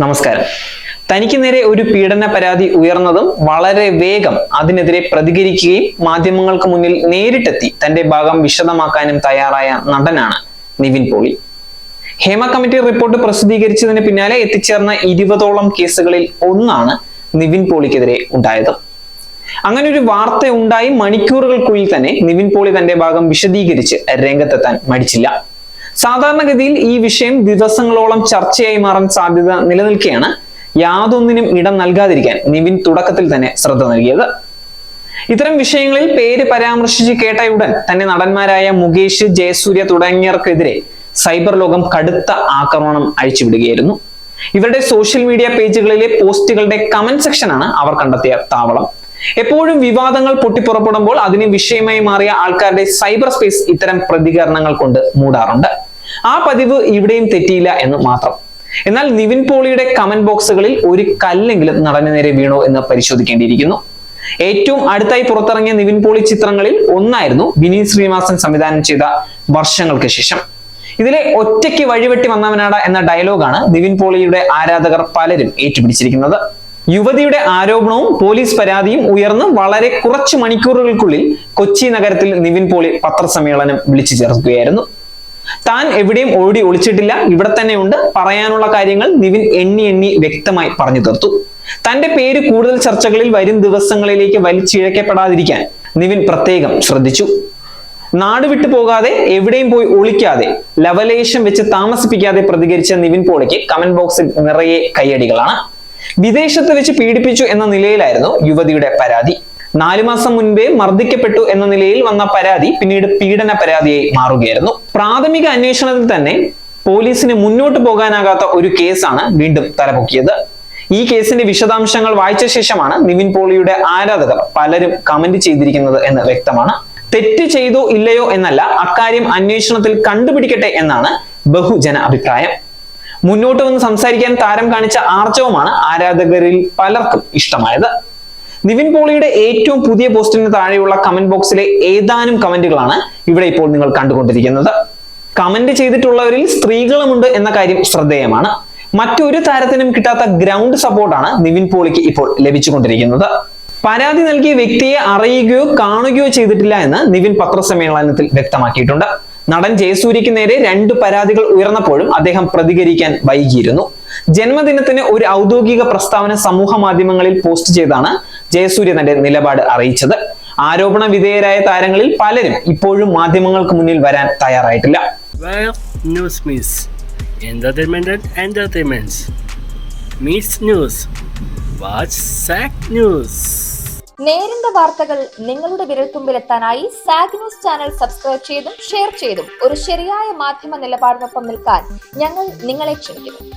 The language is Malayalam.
നമസ്കാരം. തനിക്ക് നേരെ ഒരു പീഡന പരാതി ഉയർന്നതും വളരെ വേഗം അതിനെതിരെ പ്രതികരിക്കുകയും മാധ്യമങ്ങൾക്ക് മുന്നിൽ നേരിട്ടെത്തി തന്റെ ഭാഗം വിശദമാക്കാനും തയ്യാറായ നടനാണ് നിവിൻ പോളി. ഹേമ കമ്മിറ്റി റിപ്പോർട്ട് പ്രസിദ്ധീകരിച്ചതിന് പിന്നാലെ എത്തിച്ചേർന്ന ഇരുപതോളം കേസുകളിൽ ഒന്നാണ് നിവിൻ പോളിക്കെതിരെ ഉണ്ടായത്. അങ്ങനെ ഒരു വാർത്ത ഉണ്ടായി മണിക്കൂറുകൾക്കുള്ളിൽ തന്നെ നിവിൻ പോളി തന്റെ ഭാഗം വിശദീകരിച്ച് രംഗത്തെത്താൻ മടിച്ചില്ല. സാധാരണഗതിയിൽ ഈ വിഷയം ദിവസങ്ങളോളം ചർച്ചയായി മാറാൻ സാധ്യത നിലനിൽക്കുകയാണ് യാതൊന്നിനും ഇടം നൽകാതിരിക്കാൻ നിവിൻ തുടക്കത്തിൽ തന്നെ ശ്രദ്ധ നൽകിയത്. ഇത്തരം വിഷയങ്ങളിൽ പേര് പരാമർശിച്ച് കേട്ടയുടൻ തന്നെ നടന്മാരായ മുകേഷ് ജയസൂര്യ തുടങ്ങിയവർക്കെതിരെ സൈബർ ലോകം കടുത്ത ആക്രമണം അഴിച്ചുവിടുകയായിരുന്നു. ഇവരുടെ സോഷ്യൽ മീഡിയ പേജുകളിലെ പോസ്റ്റുകളുടെ കമന്റ് സെക്ഷനാണ് അവർ കണ്ടെത്തിയ താവളം. എപ്പോഴും വിവാദങ്ങൾ പൊട്ടിപ്പുറപ്പെടുമ്പോൾ അതിന് വിഷയമായി മാറിയ ആൾക്കാരുടെ സൈബർ സ്പേസ് ഇത്തരം പ്രതികരണങ്ങൾ കൊണ്ട് മൂടാറുണ്ട്. ആ പതിവ് ഇവിടെയും തെറ്റിയില്ല എന്ന് മാത്രം. എന്നാൽ നിവിൻ പോളിയുടെ കമന്റ് ബോക്സുകളിൽ ഒരു കല്ലെങ്കിലും നടന്നു നേരെ വീണോ എന്ന് പരിശോധിക്കേണ്ടിയിരിക്കുന്നു. ഏറ്റവും അടുത്തായി പുറത്തിറങ്ങിയ നിവിൻ പോളി ചിത്രങ്ങളിൽ ഒന്നായിരുന്നു വിനീത് ശ്രീനിവാസൻ സംവിധാനം ചെയ്ത വർഷങ്ങൾക്ക് ശേഷം. ഇതിലെ ഒറ്റയ്ക്ക് വഴിവെട്ടി വന്നവനാട എന്ന ഡയലോഗാണ് നിവിൻ പോളിയുടെ ആരാധകർ പലരും ഏറ്റുപിടിച്ചിരിക്കുന്നത്. യുവതിയുടെ ആരോപണവും പോലീസ് പരാതിയും ഉയർന്ന് വളരെ കുറച്ച് മണിക്കൂറുകൾക്കുള്ളിൽ കൊച്ചി നഗരത്തിൽ നിവിൻ പോളി പത്രസമ്മേളനം വിളിച്ചു ചേർക്കുകയായിരുന്നു. താൻ എവിടെയും ഓടി ഒളിച്ചിട്ടില്ല. ഇവിടെ തന്നെ ഉണ്ട്. പറയാനുള്ള കാര്യങ്ങൾ നിവിൻ എണ്ണി എണ്ണി വ്യക്തമായി പറഞ്ഞു തീർത്തു. തന്റെ പേര് കൂടുതൽ ചർച്ചകളിൽ വരും ദിവസങ്ങളിലേക്ക് വലിച്ചിഴക്കപ്പെടാതിരിക്കാൻ നിവിൻ പ്രത്യേകം ശ്രദ്ധിച്ചു. നാട് വിട്ടു പോകാതെ എവിടെയും പോയി ഒളിക്കാതെ ലവലേശം വെച്ച് താമസിപ്പിക്കാതെ പ്രതികരിച്ച നിവിൻ പോളിക്ക് കമന്റ് ബോക്സിൽ നിറയെ കയ്യടികളാണ്. വിദേശത്ത് വെച്ച് പീഡിപ്പിച്ചു എന്ന നിലയിലായിരുന്നു യുവതിയുടെ പരാതി. നാലു മാസം മുൻപേ മർദ്ദിക്കപ്പെട്ടു എന്ന നിലയിൽ വന്ന പരാതി പിന്നീട് പീഡന പരാതിയായി മാറുകയായിരുന്നു. പ്രാഥമിക അന്വേഷണത്തിൽ തന്നെ പോലീസിന് മുന്നോട്ട് പോകാനാകാത്ത ഒരു കേസാണ് വീണ്ടും തലപൊക്കിയത്. ഈ കേസിന്റെ വിശദാംശങ്ങൾ വായിച്ച ശേഷമാണ് നിവിൻ പോളിയുടെ ആരാധകർ പലരും കമന്റ് ചെയ്തിരിക്കുന്നത് എന്ന് വ്യക്തമാണ്. തെറ്റ് ചെയ്തോ ഇല്ലയോ എന്നല്ല അക്കാര്യം അന്വേഷണത്തിൽ കണ്ടുപിടിക്കട്ടെ എന്നാണ് ബഹുജന അഭിപ്രായം. മുന്നോട്ട് വന്ന് സംസാരിക്കാൻ താരം കാണിച്ച ആർജവമാണ് ആരാധകരിൽ പലർക്കും ഇഷ്ടമായത്. നിവിൻ പോളിയുടെ ഏറ്റവും പുതിയ പോസ്റ്റിന് താഴെയുള്ള കമന്റ് ബോക്സിലെ ഏതാനും കമന്റുകളാണ് ഇവിടെ ഇപ്പോൾ നിങ്ങൾ കണ്ടുകൊണ്ടിരിക്കുന്നത്. കമന്റ് ചെയ്തിട്ടുള്ളവരിൽ സ്ത്രീകളുമുണ്ട് എന്ന കാര്യം ശ്രദ്ധേയമാണ്. മറ്റൊരു താരത്തിനും കിട്ടാത്ത ഗ്രൗണ്ട് സപ്പോർട്ടാണ് നിവിൻ പോളിക്ക് ഇപ്പോൾ ലഭിച്ചുകൊണ്ടിരിക്കുന്നത്. പരാതി നൽകിയ വ്യക്തിയെ അറിയുകയോ കാണുകയോ ചെയ്തിട്ടില്ല എന്ന് നിവിൻ പത്രസമ്മേളനത്തിൽ വ്യക്തമാക്കിയിട്ടുണ്ട്. നടൻ ജയസൂര്യക്ക് നേരെ രണ്ട് പരാതികൾ ഉയർന്നപ്പോഴും അദ്ദേഹം പ്രതികരിക്കാൻ വൈകിയിരുന്നു. ജന്മദിനത്തിന് ഒരു ഔദ്യോഗിക പ്രസ്താവന സമൂഹ മാധ്യമങ്ങളിൽ പോസ്റ്റ് ചെയ്താണ് ജയസൂര്യ തന്റെ നിലപാട് അറിയിച്ചത് ആരോപണ വിധേയരായ താരങ്ങളിൽ പലരും ഇപ്പോഴും മാധ്യമങ്ങൾക്ക് മുന്നിൽ വരാൻ തയ്യാറായിട്ടില്ല Well, news means entertainment and entertainments. Meets news. Watch SAC News. നേരിന്റെ വാർത്തകൾ നിങ്ങളുടെ വിരൽത്തുമ്പിലെത്താനായി സാഗ് ന്യൂസ് ചാനൽ സബ്സ്ക്രൈബ് ചെയ്തും ഷെയർ ചെയ്തും ഒരു ശരിയായ മാധ്യമ നിലപാടിനൊപ്പം നിൽക്കാൻ ഞങ്ങൾ നിങ്ങളെ ക്ഷണിക്കുന്നു